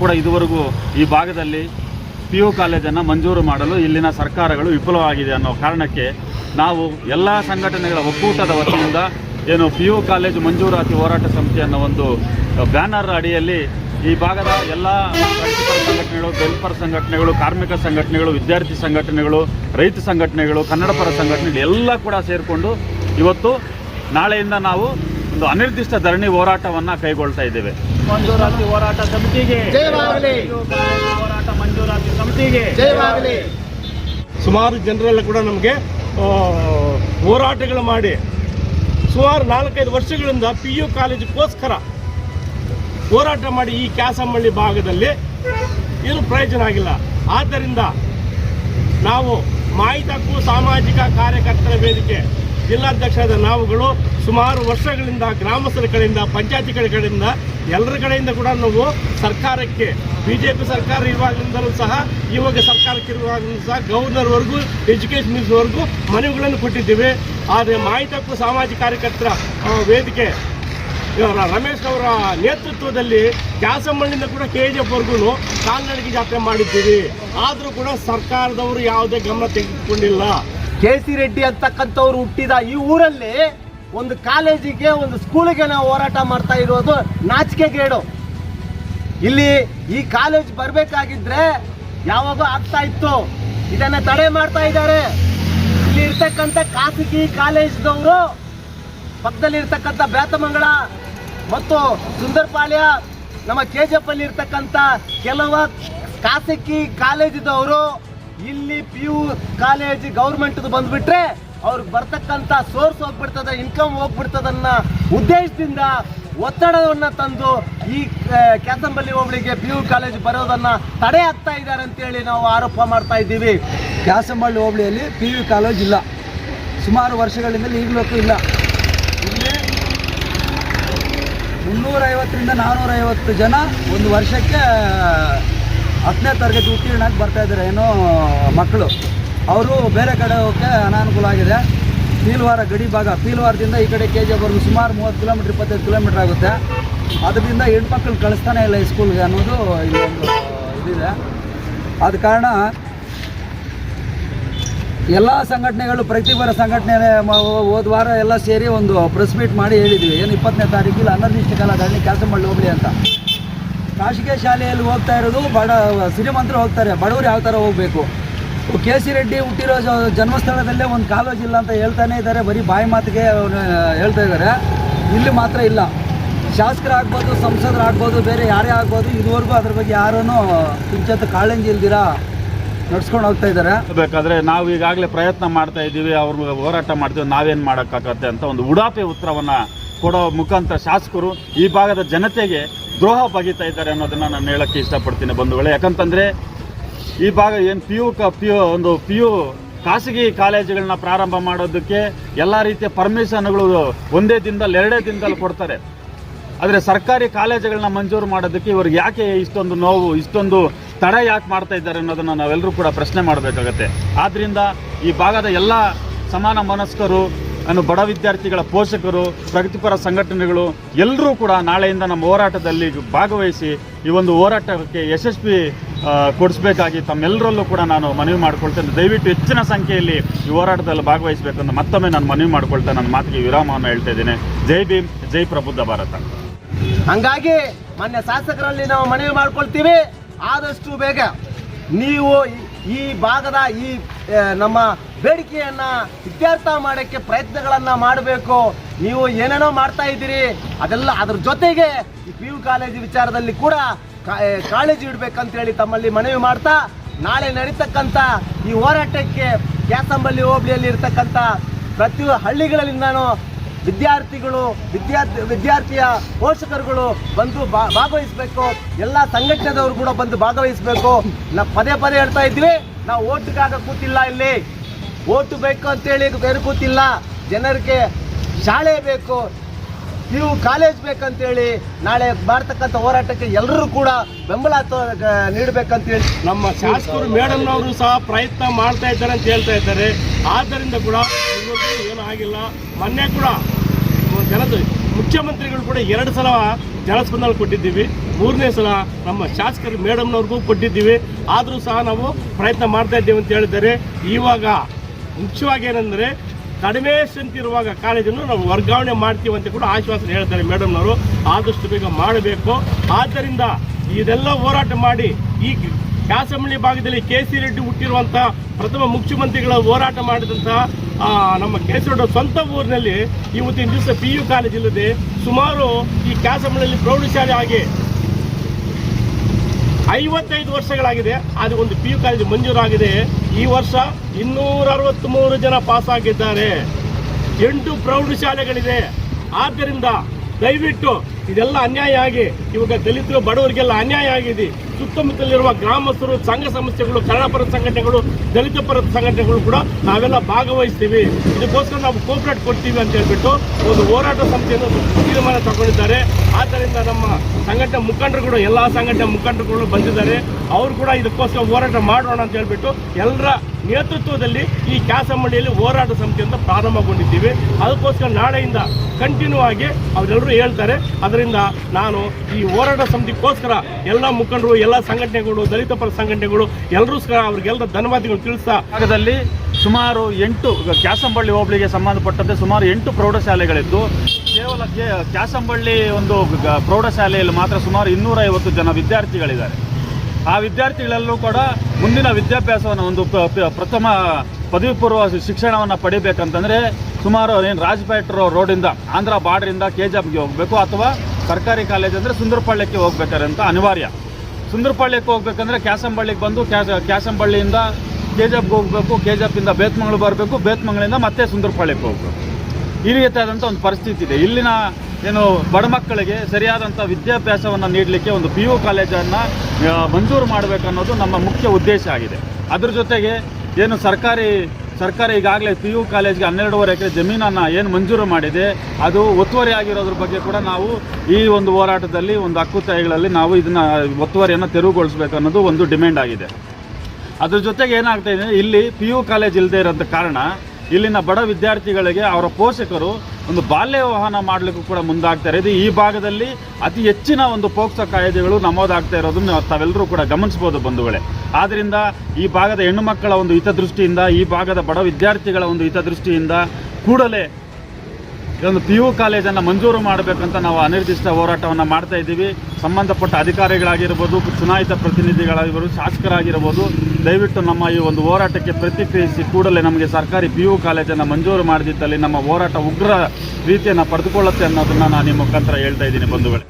ಕೂಡ ಇದುವರೆಗೂ ಈ ಭಾಗದಲ್ಲಿ ಪಿ ಯು ಕಾಲೇಜನ್ನು ಮಂಜೂರು ಮಾಡಲು ಇಲ್ಲಿನ ಸರ್ಕಾರಗಳು ವಿಫಲವಾಗಿದೆ ಅನ್ನೋ ಕಾರಣಕ್ಕೆ ನಾವು ಎಲ್ಲ ಸಂಘಟನೆಗಳ ಒಕ್ಕೂಟದ ವತಿಯಿಂದ ಏನು ಪಿ ಯು ಕಾಲೇಜು ಮಂಜೂರಾತಿ ಹೋರಾಟ ಸಮಿತಿ ಅನ್ನೋ ಒಂದು ಬ್ಯಾನರ್ ಅಡಿಯಲ್ಲಿ ಈ ಭಾಗದ ಎಲ್ಲ ಸಂಘಟನೆಗಳು ಬೆಲ್ಪರ ಸಂಘಟನೆಗಳು, ಕಾರ್ಮಿಕ ಸಂಘಟನೆಗಳು, ವಿದ್ಯಾರ್ಥಿ ಸಂಘಟನೆಗಳು, ರೈತ ಸಂಘಟನೆಗಳು ಕನ್ನಡ ಪರ ಸಂಘಟನೆಗಳು ಎಲ್ಲ ಕೂಡ ಸೇರಿಕೊಂಡು ಇವತ್ತು ನಾಳೆಯಿಂದ ನಾವು ಒಂದು ಅನಿರ್ದಿಷ್ಟ ಧರಣಿ ಹೋರಾಟವನ್ನು ಕೈಗೊಳ್ತಾ ಇದ್ದೇವೆ. ಮಂಜೂರಾತಿ ಹೋರಾಟ ಸಮಿತಿಗೆ. ಜಯವಾಗಲಿ. ಹೋರಾಟ ಮಂಜೂರಾತಿ ಸಮಿತಿಗೆ. ಜಯವಾಗಲಿ. ಸುಮಾರು ಜನರೆಲ್ಲ ಕೂಡ ನಮಗೆ ಹೋರಾಟಗಳು ಮಾಡಿ. ಸುಮಾರು ನಾಲ್ಕೈದು ವರ್ಷಗಳಿಂದ ಪಿ ಯು ಕಾಲೇಜಿಗೋಸ್ಕರ ಹೋರಾಟ ಮಾಡಿ ಈ ಕ್ಯಾಸಂಬಳ್ಳಿ ಭಾಗದಲ್ಲಿ ಏನು ಪ್ರಯೋಜನ ಆಗಿಲ್ಲ. ಆದ್ದರಿಂದ ನಾವು ಮಾಹಿತಿ ಹಕ್ಕು ಸಾಮಾಜಿಕ ಕಾರ್ಯಕರ್ತರ ವೇದಿಕೆ ಜಿಲ್ಲಾಧ್ಯಕ್ಷರಾದ ನಾವುಗಳು ಸುಮಾರು ವರ್ಷಗಳಿಂದ ಗ್ರಾಮಸ್ಥರ ಕಡೆಯಿಂದ ಪಂಚಾಯತಿಗಳ ಕಡೆಯಿಂದ ಎಲ್ಲರ ಕಡೆಯಿಂದ ಕೂಡ ನಾವು ಸರ್ಕಾರಕ್ಕೆ ಬಿ ಜೆ ಪಿ ಸರ್ಕಾರ ಇರುವಾಗಲಿಂದಲೂ ಸಹ, ಇವಾಗ ಸರ್ಕಾರಕ್ಕೆ ಇರುವಾಗಲೂ ಸಹ ಗವರ್ನರ್ವರೆಗೂ ಎಜುಕೇಷನ್ ಮಿನಿಸ್ಟರ್ವರೆಗೂ ಮನವಿಗಳನ್ನು ಕೊಟ್ಟಿದ್ದೀವಿ. ಆದರೆ ಮಾಹಿತಿ ಸಾಮಾಜಿಕ ಕಾರ್ಯಕರ್ತರ ವೇದಿಕೆ ಇವರ ರಮೇಶ್ ಅವರ ನೇತೃತ್ವದಲ್ಲಿ ಕ್ಯಾಸಂಬಳ್ಳಿಂದ ಕೂಡ ಕೆ ಜಿ ಎಫ್ವರೆಗೂ ಕಾಲ್ನಡಿಗೆ ಜಾತ್ರೆ ಮಾಡಿದ್ದೀವಿ. ಆದರೂ ಕೂಡ ಸರ್ಕಾರದವರು ಯಾವುದೇ ಗಮನ ತೆಗೆದುಕೊಂಡಿಲ್ಲ. ಕೆ ಸಿ ರೆಡ್ಡಿ ಅಂತಕ್ಕಂಥವ್ರು ಹುಟ್ಟಿದ ಈ ಊರಲ್ಲಿ ಒಂದು ಕಾಲೇಜಿಗೆ, ಒಂದು ಸ್ಕೂಲಿಗೆ ನಾವು ಹೋರಾಟ ಮಾಡ್ತಾ ಇರೋದು ನಾಚಿಕೆ ಗೇಡು. ಇಲ್ಲಿ ಈ ಕಾಲೇಜ್ ಬರಬೇಕಾಗಿದ್ರೆ ಯಾವಾಗ ಆಗ್ತಾ ಇತ್ತು? ಇದನ್ನ ತಡೆ ಮಾಡ್ತಾ ಇದ್ದಾರೆ. ಇಲ್ಲಿ ಇರ್ತಕ್ಕಂಥ ಖಾಸಗಿ ಕಾಲೇಜ್ದವರು ಪಕ್ಕದಲ್ಲಿ ಇರ್ತಕ್ಕಂಥ ಬ್ಯಾತಮಂಗಳ ಮತ್ತು ಸುಂದರಪಾಳ್ಯ, ನಮ್ಮ ಕೆ ಜಿ ಅಲ್ಲಿ ಇರ್ತಕ್ಕಂಥ ಕೆಲವು ಖಾಸಗಿ ಕಾಲೇಜಿದವರು ಇಲ್ಲಿ ಪಿ ಯು ಕಾಲೇಜ್ ಗೌರ್ಮೆಂಟ್ ಬಂದ್ಬಿಟ್ರೆ ಅವ್ರಿಗೆ ಬರ್ತಕ್ಕಂಥ ಸೋರ್ಸ್ ಹೋಗ್ಬಿಡ್ತದೆ ಇನ್ಕಮ್ ಹೋಗ್ಬಿಡ್ತದನ್ನ ಉದ್ದೇಶದಿಂದ ಒತ್ತಡವನ್ನು ತಂದು ಈ ಕ್ಯಾತಂಬಲ್ಲಿ ಹೋಬಳಿಗೆ ಪಿ ಯು ಕಾಲೇಜ್ ಬರೋದನ್ನ ತಡೆ ಆಗ್ತಾ ಇದ್ದಾರೆ ಅಂತೇಳಿ ನಾವು ಆರೋಪ ಮಾಡ್ತಾ ಇದ್ದೀವಿ. ಕ್ಯಾಸಂಬಳ್ಳಿ ಹೋಬಳಿಯಲ್ಲಿ ಪಿ ಯು ಕಾಲೇಜ್ ಇಲ್ಲ. ಸುಮಾರು ವರ್ಷಗಳಿಂದ ಈಗಲೂ ಇಲ್ಲ. ಇಲ್ಲಿ ಮುನ್ನೂರೈವತ್ತರಿಂದ ನಾನ್ನೂರೈವತ್ತು ಜನ ಒಂದು ವರ್ಷಕ್ಕೆ ಹತ್ತನೇ ತರಗತಿ ಉತ್ತೀರ್ಣಕ್ಕೆ ಬರ್ತಾ ಇದ್ದಾರೆ. ಏನೋ ಮಕ್ಕಳು. ಅವರು ಬೇರೆ ಕಡೆ ಹೋಗೋಕ್ಕೆ ಅನಾನುಕೂಲ ಆಗಿದೆ. ಪೀಲ್ವಾರ ಗಡಿ ಭಾಗ ಪೀಲ್ವಾರದಿಂದ ಈ ಕಡೆ ಕೆ ಜಿ ಸುಮಾರು ಮೂವತ್ತು ಕಿಲೋಮೀಟ್ರ್, ಇಪ್ಪತ್ತೈದು ಕಿಲೋಮೀಟ್ರ್ ಆಗುತ್ತೆ. ಅದರಿಂದ ಹೆಣ್ಮಕ್ಳು ಕಳಿಸ್ತಾನೆ ಇಲ್ಲ ಈ ಸ್ಕೂಲ್ಗೆ ಅನ್ನೋದು ಇಲ್ಲೊಂದು ಇದಿದೆ. ಆದ ಕಾರಣ ಎಲ್ಲ ಸಂಘಟನೆಗಳು ಪ್ರತಿಭಾರ ಸಂಘಟನೆ ಹೋದ ವಾರ ಎಲ್ಲ ಸೇರಿ ಒಂದು ಪ್ರೆಸ್ ಮೀಟ್ ಮಾಡಿ ಹೇಳಿದ್ವಿ. ಏನು ಇಪ್ಪತ್ತನೇ ತಾರೀಕಿಲ್ಲ ಅನಿರ್ದಿಷ್ಟ ಕಾಲ ಧರಣಿ ಕೆಲಸ ಮಾಡಿ ಹೋಗ್ಲಿ ಅಂತ. ಖಾಸಗಿ ಶಾಲೆಯಲ್ಲಿ ಹೋಗ್ತಾ ಇರೋದು ಬಡ ಶ್ರೀಮಂತರು ಹೋಗ್ತಾರೆ. ಬಡವರು ಯಾವ ಥರ ಹೋಗಬೇಕು? ಕೆ ಸಿ ರೆಡ್ಡಿ ಹುಟ್ಟಿರೋ ಜನ್ಮಸ್ಥಳದಲ್ಲೇ ಒಂದು ಕಾಲೇಜ್ ಇಲ್ಲ ಅಂತ ಹೇಳ್ತಾನೆ ಇದ್ದಾರೆ. ಬರೀ ಬಾಯಿ ಮಾತಿಗೆ ಅವನು ಹೇಳ್ತಾ ಇದ್ದಾರೆ. ಇಲ್ಲಿ ಮಾತ್ರ ಇಲ್ಲ. ಶಾಸಕರಾಗ್ಬೋದು ಸಂಸದರಾಗ್ಬೋದು ಬೇರೆ ಯಾರೇ ಆಗ್ಬೋದು, ಇದುವರೆಗೂ ಅದ್ರ ಬಗ್ಗೆ ಯಾರೂ ಪಿಂಚತ್ ಕಾಳಂಜಿ ಇಲ್ದಿರಾ ನಡ್ಸ್ಕೊಂಡು ಹೋಗ್ತಾ ಇದ್ದಾರೆ. ಬೇಕಾದ್ರೆ ನಾವು ಈಗಾಗಲೇ ಪ್ರಯತ್ನ ಮಾಡ್ತಾ ಇದ್ದೀವಿ, ಅವ್ರ ಹೋರಾಟ ಮಾಡ್ತೀವಿ, ನಾವೇನು ಮಾಡೋಕ್ಕಾಗತ್ತೆ ಅಂತ ಒಂದು ಉಡಾಪೆ ಉತ್ತರವನ್ನು ಕೊಡೋ ಮುಖಾಂತರ ಶಾಸಕರು ಈ ಭಾಗದ ಜನತೆಗೆ ದ್ರೋಹ ಬಗೀತಾ ಇದ್ದಾರೆ ಅನ್ನೋದನ್ನು ನಾನು ಹೇಳೋಕ್ಕೆ ಇಷ್ಟಪಡ್ತೀನಿ ಬಂಧುಗಳೇ. ಯಾಕಂತಂದ್ರೆ ಈ ಭಾಗ ಏನು ಪಿ ಯು ಕ ಪಿ ಯು ಒಂದು ಪಿ ಯು ಖಾಸಗಿ ಕಾಲೇಜುಗಳನ್ನ ಪ್ರಾರಂಭ ಮಾಡೋದಕ್ಕೆ ಎಲ್ಲ ರೀತಿಯ ಪರ್ಮಿಷನ್ಗಳು ಒಂದೇ ದಿನದಲ್ಲಿ, ಎರಡೇ ದಿನದಲ್ಲಿ ಕೊಡ್ತಾರೆ. ಆದರೆ ಸರ್ಕಾರಿ ಕಾಲೇಜುಗಳನ್ನ ಮಂಜೂರು ಮಾಡೋದಕ್ಕೆ ಇವ್ರಿಗೆ ಯಾಕೆ ಇಷ್ಟೊಂದು ನೋವು, ಇಷ್ಟೊಂದು ತಡ ಯಾಕೆ ಮಾಡ್ತಾ ಇದ್ದಾರೆ ಅನ್ನೋದನ್ನು ನಾವೆಲ್ಲರೂ ಕೂಡ ಪ್ರಶ್ನೆ ಮಾಡಬೇಕಾಗತ್ತೆ. ಆದ್ದರಿಂದ ಈ ಭಾಗದ ಎಲ್ಲ ಸಮಾನ ಮನಸ್ಕರು, ಅನ್ನು ಬಡ ವಿದ್ಯಾರ್ಥಿಗಳ ಪೋಷಕರು, ಪ್ರಗತಿಪರ ಸಂಘಟನೆಗಳು ಎಲ್ಲರೂ ಕೂಡ ನಾಳೆಯಿಂದ ನಮ್ಮ ಹೋರಾಟದಲ್ಲಿ ಭಾಗವಹಿಸಿ ಈ ಒಂದು ಹೋರಾಟಕ್ಕೆ ಯಶಸ್ವಿ ಕೊಡಿಸ್ಬೇಕಾಗಿ ತಮ್ಮೆಲ್ಲರಲ್ಲೂ ಕೂಡ ನಾನು ಮನವಿ ಮಾಡ್ಕೊಳ್ತೇನೆ. ದಯವಿಟ್ಟು ಹೆಚ್ಚಿನ ಸಂಖ್ಯೆಯಲ್ಲಿ ಈ ಹೋರಾಟದಲ್ಲಿ ಭಾಗವಹಿಸಬೇಕಂತ ಮತ್ತೊಮ್ಮೆ ನಾನು ಮನವಿ ಮಾಡ್ಕೊಳ್ತೇನೆ ನನ್ನ ಮಾತಿಗೆ ವಿರಾಮವನ್ನು ಹೇಳ್ತಾ ಇದ್ದೇನೆ. ಜೈ ಭೀಮ್, ಜೈ ಪ್ರಬುದ್ಧ ಭಾರತ. ಹಂಗಾಗಿ ಮಾನ್ಯ ಶಾಸಕರಲ್ಲಿ ನಾವು ಮನವಿ ಮಾಡ್ಕೊಳ್ತೀವಿ. ಆದಷ್ಟು ಬೇಗ ನೀವು ಈ- ಭಾಗದ ಈ ನಮ್ಮ ಬೇಡಿಕೆಯನ್ನ ಇತ್ಯರ್ಥ ಮಾಡೋಕ್ಕೆ ಪ್ರಯತ್ನಗಳನ್ನ ಮಾಡಬೇಕು. ನೀವು ಏನೇನೋ ಮಾಡ್ತಾ ಇದ್ದೀರಿ. ಅದೆಲ್ಲ ಅದ್ರ ಜೊತೆಗೆ ಈ ಪಿ ಯು ಕಾಲೇಜು ವಿಚಾರದಲ್ಲಿ ಕೂಡ ಕಾಳಜಿ ಇಡಬೇಕಂತೇಳಿ ತಮ್ಮಲ್ಲಿ ಮನವಿ ಮಾಡ್ತಾ, ನಾಳೆ ನಡೀತಕ್ಕಂಥ ಈ ಹೋರಾಟಕ್ಕೆ ಕ್ಯಾತಂಬಲ್ಲಿ ಹೋಬಳಿಯಲ್ಲಿ ಇರ್ತಕ್ಕಂಥ ಪ್ರತಿ ಹಳ್ಳಿಗಳಲ್ಲಿಂದನೂ ವಿದ್ಯಾರ್ಥಿಗಳು, ವಿದ್ಯಾರ್ಥಿ, ವಿದ್ಯಾರ್ಥಿಯ ಪೋಷಕರುಗಳು ಬಂದು ಭಾಗವಹಿಸಬೇಕು. ಎಲ್ಲ ಸಂಘಟನೆದವರು ಕೂಡ ಬಂದು ಭಾಗವಹಿಸಬೇಕು. ನಾವು ಪದೇ ಪದೇ ಹೇಳ್ತಾ ಇದ್ವಿ ನಾವು ಓಟ್ಗಾಗ ಕೂತಿಲ್ಲ ಇಲ್ಲಿ. ಓಟು ಬೇಕು ಅಂತೇಳಿ ಬೇರೆ ಕೂತಿಲ್ಲ. ಜನರಿಗೆ ಶಾಲೆ ಬೇಕು. ನೀವು ಕಾಲೇಜ್ ಬೇಕಂತೇಳಿ ನಾಳೆ ಮಾಡ್ತಕ್ಕಂಥ ಹೋರಾಟಕ್ಕೆ ಎಲ್ಲರೂ ಕೂಡ ಬೆಂಬಲ ನೀಡಬೇಕಂತೇಳಿ ನಮ್ಮ ಶಾಸಕರು ಮೇಡಮ್ ಅವರು ಸಹ ಪ್ರಯತ್ನ ಮಾಡ್ತಾ ಇದ್ದಾರೆ ಅಂತ ಹೇಳ್ತಾ ಇದ್ದಾರೆ. ಆದ್ದರಿಂದ ಕೂಡ ಏನು ಆಗಿಲ್ಲ. ಮೊನ್ನೆ ಕೂಡ ಜನದ ಮುಖ್ಯಮಂತ್ರಿಗಳು ಕೂಡ ಎರಡು ಸಲ ಜಲಸ್ಪಂದನ ಕೊಟ್ಟಿದ್ದೀವಿ. ಮೂರನೇ ಸಲ ನಮ್ಮ ಶಾಸಕರು ಮೇಡಮ್ನವ್ರಿಗೂ ಕೊಟ್ಟಿದ್ದೀವಿ. ಆದರೂ ಸಹ ನಾವು ಪ್ರಯತ್ನ ಮಾಡ್ತಾ ಇದ್ದೇವೆ ಅಂತ ಹೇಳಿದ್ದಾರೆ. ಇವಾಗ ಮುಖ್ಯವಾಗಿ ಏನಂದರೆ ಕಡಿಮೆ ಸಂಖ್ಯೆ ಇರುವಾಗ ಕಾಲೇಜನ್ನು ನಾವು ವರ್ಗಾವಣೆ ಮಾಡ್ತೀವಿ ಅಂತ ಕೂಡ ಆಶ್ವಾಸನೆ ಹೇಳ್ತಾರೆ ಮೇಡಮ್ನವರು. ಆದಷ್ಟು ಬೇಗ ಮಾಡಬೇಕು. ಆದ್ದರಿಂದ ಇದೆಲ್ಲ ಹೋರಾಟ ಮಾಡಿ ಈ ಕಾಸಮಳ್ಳಿ ಭಾಗದಲ್ಲಿ ಕೆ ಸಿ ರೆಡ್ಡಿ ಹುಟ್ಟಿರುವಂಥ ಪ್ರಥಮ ಮುಖ್ಯಮಂತ್ರಿಗಳ ಹೋರಾಟ ಮಾಡಿದಂತಹ ನಮ್ಮ ಕೆ ಸಿ ರೆಡ್ಡಿ ಸ್ವಂತ ಊರಿನಲ್ಲಿ ಇವತ್ತಿನ ದಿವಸ ಪಿ ಯು ಕಾಲೇಜ್ ಇಲ್ಲದೆ ಸುಮಾರು ಈ ಕ್ಯಾಸಮಳ್ಳಿಯಲ್ಲಿ ಪ್ರೌಢಶಾಲೆ ಆಗಿ ಐವತ್ತೈದು ವರ್ಷಗಳಾಗಿದೆ. ಅದು ಒಂದು ಪಿ ಯು ಕಾಲೇಜು ಮಂಜೂರಾಗಿದೆ. ಈ ವರ್ಷ ಇನ್ನೂರ ಅರವತ್ತ್ಮೂರು ಜನ ಪಾಸ್ ಆಗಿದ್ದಾರೆ. ಎಂಟು ಪ್ರೌಢಶಾಲೆಗಳಿದೆ. ಆದ್ದರಿಂದ ದಯವಿಟ್ಟು ಇದೆಲ್ಲ ಅನ್ಯಾಯ ಆಗಿ ಇವಾಗ ದಲಿತರು ಬಡವರಿಗೆಲ್ಲ ಅನ್ಯಾಯ ಆಗಿದೆ. ಸುತ್ತಮುತ್ತಲಿರುವ ಗ್ರಾಮಸ್ಥರು, ಸಂಘ ಸಂಸ್ಥೆಗಳು, ಕನ್ನಡ ಪರ ಸಂಘಟನೆಗಳು, ದಲಿತ ಪರ ಸಂಘಟನೆಗಳು ಕೂಡ ನಾವೆಲ್ಲ ಭಾಗವಹಿಸ್ತೀವಿ. ಇದಕ್ಕೋಸ್ಕರ ನಾವು ಕೋಪರೇಟ್ ಕೊಡ್ತೀವಿ ಅಂತ ಹೇಳ್ಬಿಟ್ಟು ಒಂದು ಹೋರಾಟ ಸಂಸ್ಥೆಯನ್ನು ತೀರ್ಮಾನ ತಗೊಂಡಿದ್ದಾರೆ. ಆದ್ದರಿಂದ ನಮ್ಮ ಸಂಘಟನೆ ಮುಖಂಡರುಗಳು, ಎಲ್ಲ ಸಂಘಟನೆ ಮುಖಂಡರುಗಳು ಬಂದಿದ್ದಾರೆ. ಅವರು ಕೂಡ ಇದಕ್ಕೋಸ್ಕರ ಹೋರಾಟ ಮಾಡೋಣ ಅಂತ ಹೇಳ್ಬಿಟ್ಟು ಎಲ್ಲರ ನೇತೃತ್ವದಲ್ಲಿ ಈ ಕ್ಯಾಸಮಳ್ಳಿಯಲ್ಲಿ ಹೋರಾಟ ಸಂಸ್ಥೆಯಿಂದ ಪ್ರಾರಂಭಗೊಂಡಿದ್ದೀವಿ. ಅದಕ್ಕೋಸ್ಕರ ನಾಳೆಯಿಂದ ಕಂಟಿನ್ಯೂ ಆಗಿ ಅವರೆಲ್ಲರೂ ಹೇಳ್ತಾರೆ. ಅದರಿಂದ ನಾನು ಈ ಹೋರಾಟ ಸಮಿತಿಗೋಸ್ಕರ ಎಲ್ಲ ಮುಖಂಡರು, ಎಲ್ಲ ಸಂಘಟನೆಗಳು, ದಲಿತ ಪರ ಸಂಘಟನೆಗಳು ಎಲ್ಲರೂ ಸಹ ಅವ್ರಿಗೆಲ್ಲ ಧನ್ಯವಾದಗಳು ತಿಳಿಸ್ತಾ ಭಾಗದಲ್ಲಿ ಸುಮಾರು ಎಂಟು ಕ್ಯಾಸಂಬಳ್ಳಿ ಹೋಬಳಿಗೆ ಸಂಬಂಧಪಟ್ಟಂತೆ ಸುಮಾರು ಎಂಟು ಪ್ರೌಢಶಾಲೆಗಳಿದ್ದು, ಕೇವಲ ಕ್ಯಾಸಂಬಳ್ಳಿ ಒಂದು ಪ್ರೌಢಶಾಲೆಯಲ್ಲಿ ಮಾತ್ರ ಸುಮಾರು ಇನ್ನೂರೈವತ್ತು ಜನ ವಿದ್ಯಾರ್ಥಿಗಳಿದ್ದಾರೆ. ಆ ವಿದ್ಯಾರ್ಥಿಗಳಲ್ಲೂ ಕೂಡ ಮುಂದಿನ ವಿದ್ಯಾಭ್ಯಾಸವನ್ನು ಒಂದು ಪ್ರಥಮ ಪದವಿ ಪೂರ್ವ ಶಿಕ್ಷಣವನ್ನು ಪಡಿಬೇಕಂತಂದರೆ ಸುಮಾರು ಏನು ರಾಜ್ಪೇಟ್ ರೋಡಿಂದ ಆಂಧ್ರ ಬಾರ್ಡ್ರಿಂದ ಕೆ ಗೆ ಹೋಗಬೇಕು ಅಥವಾ ಸರ್ಕಾರಿ ಕಾಲೇಜ್ ಅಂದರೆ ಸುಂದರಪಾಳ್ಯಕ್ಕೆ ಹೋಗ್ಬೇಕಾರೆ ಅಂತ ಅನಿವಾರ್ಯ. ಸುಂದರಪಾಳ್ಯಕ್ಕೆ ಹೋಗ್ಬೇಕಂದ್ರೆ ಕ್ಯಾಸಂಬಳ್ಳಿಗೆ ಬಂದು ಕ್ಯಾಸ ಕ್ಯಾಸಂಬಳ್ಳಿಯಿಂದ ಕೆ ಜಿ ಹೋಗಬೇಕು ಕೆ ಜಿ ಎಫ್ಪಿಂದ ಬೇತ್ಮಂಗ್ಳು ಬರಬೇಕು, ಬೇತ್ಮಂಗ್ಳಿಂದ ಮತ್ತೆ ಸುಂದರಪಾಳ್ಯಕ್ಕೆ ಹೋಗಬೇಕು. ಈ ರೀತಿಯಾದಂಥ ಒಂದು ಪರಿಸ್ಥಿತಿ ಇದೆ. ಇಲ್ಲಿನ ಏನು ಬಡ ಮಕ್ಕಳಿಗೆ ಸರಿಯಾದಂಥ ವಿದ್ಯಾಭ್ಯಾಸವನ್ನು ನೀಡಲಿಕ್ಕೆ ಒಂದು ಪಿ ಯು ಕಾಲೇಜನ್ನು ಮಂಜೂರು ಮಾಡಬೇಕನ್ನೋದು ನಮ್ಮ ಮುಖ್ಯ ಉದ್ದೇಶ ಆಗಿದೆ. ಅದ್ರ ಜೊತೆಗೆ ಏನು ಸರ್ಕಾರಿ, ಸರ್ಕಾರ ಈಗಾಗಲೇ ಪಿ ಯು ಕಾಲೇಜ್ಗೆ ಹನ್ನೆರಡೂವರೆ ಎಕರೆ ಜಮೀನನ್ನು ಏನು ಮಂಜೂರು ಮಾಡಿದೆ, ಅದು ಒತ್ತುವರಿ ಆಗಿರೋದ್ರ ಬಗ್ಗೆ ಕೂಡ ನಾವು ಈ ಒಂದು ಹೋರಾಟದಲ್ಲಿ ಒಂದು ಹಕ್ಕುತ್ತಾಯಿಗಳಲ್ಲಿ ನಾವು ಇದನ್ನು, ಒತ್ತುವರಿಯನ್ನು ತೆರವುಗೊಳಿಸಬೇಕು ಅನ್ನೋದು ಒಂದು ಡಿಮ್ಯಾಂಡ್ ಆಗಿದೆ. ಅದ್ರ ಜೊತೆಗೆ ಏನಾಗ್ತಾ ಇದೆ, ಇಲ್ಲಿ ಪಿ ಯು ಕಾಲೇಜ್ ಇಲ್ಲದೆ ಇರೋಂಥ ಕಾರಣ, ಇಲ್ಲಿನ ಬಡ ವಿದ್ಯಾರ್ಥಿಗಳಿಗೆ ಅವರ ಪೋಷಕರು ಒಂದು ಬಾಲ್ಯ ವಾಹನ ಮಾಡಲಿಕ್ಕೂ ಕೂಡ ಮುಂದಾಗ್ತಾ ಇದು ಈ ಭಾಗದಲ್ಲಿ ಅತಿ ಹೆಚ್ಚಿನ ಒಂದು ಪೋಕ್ಸ ಕಾಯ್ದೆಗಳು ನಮೂದಾಗ್ತಾ ಇರೋದನ್ನು ತಾವೆಲ್ಲರೂ ಕೂಡ ಗಮನಿಸ್ಬೋದು ಬಂಧುಗಳೇ. ಆದ್ದರಿಂದ ಈ ಭಾಗದ ಹೆಣ್ಣು ಮಕ್ಕಳ ಒಂದು ಹಿತದೃಷ್ಟಿಯಿಂದ, ಈ ಭಾಗದ ಬಡ ವಿದ್ಯಾರ್ಥಿಗಳ ಒಂದು ಹಿತದೃಷ್ಟಿಯಿಂದ ಕೂಡಲೇ ಒಂದು ಪಿ ಯು ಕಾಲೇಜನ್ನು ಮಂಜೂರು ಮಾಡಬೇಕಂತ ನಾವು ಅನಿರ್ದಿಷ್ಟ ಹೋರಾಟವನ್ನು ಮಾಡ್ತಾ ಇದ್ದೀವಿ. ಸಂಬಂಧಪಟ್ಟ ಅಧಿಕಾರಿಗಳಾಗಿರ್ಬೋದು, ಚುನಾಯಿತ ಪ್ರತಿನಿಧಿಗಳಾಗಿರ್ಬೋದು, ಶಾಸಕರಾಗಿರ್ಬೋದು, ದಯವಿಟ್ಟು ನಮ್ಮ ಈ ಒಂದು ಹೋರಾಟಕ್ಕೆ ಪ್ರತಿಕ್ರಿಯಿಸಿ ಕೂಡಲೇ ನಮಗೆ ಸರ್ಕಾರಿ ಪಿ ಯು ಕಾಲೇಜನ್ನು ಮಂಜೂರು ಮಾಡದಿದ್ದಲ್ಲಿ ನಮ್ಮ ಹೋರಾಟ ಉಗ್ರ ರೀತಿಯನ್ನು ಪಡೆದುಕೊಳ್ಳುತ್ತೆ ಅನ್ನೋದನ್ನು ನಾನು ನಿಮ್ಮ ಮುಖಾಂತರ ಹೇಳ್ತಾ ಇದ್ದೀನಿ ಬಂಧುಗಳೇ.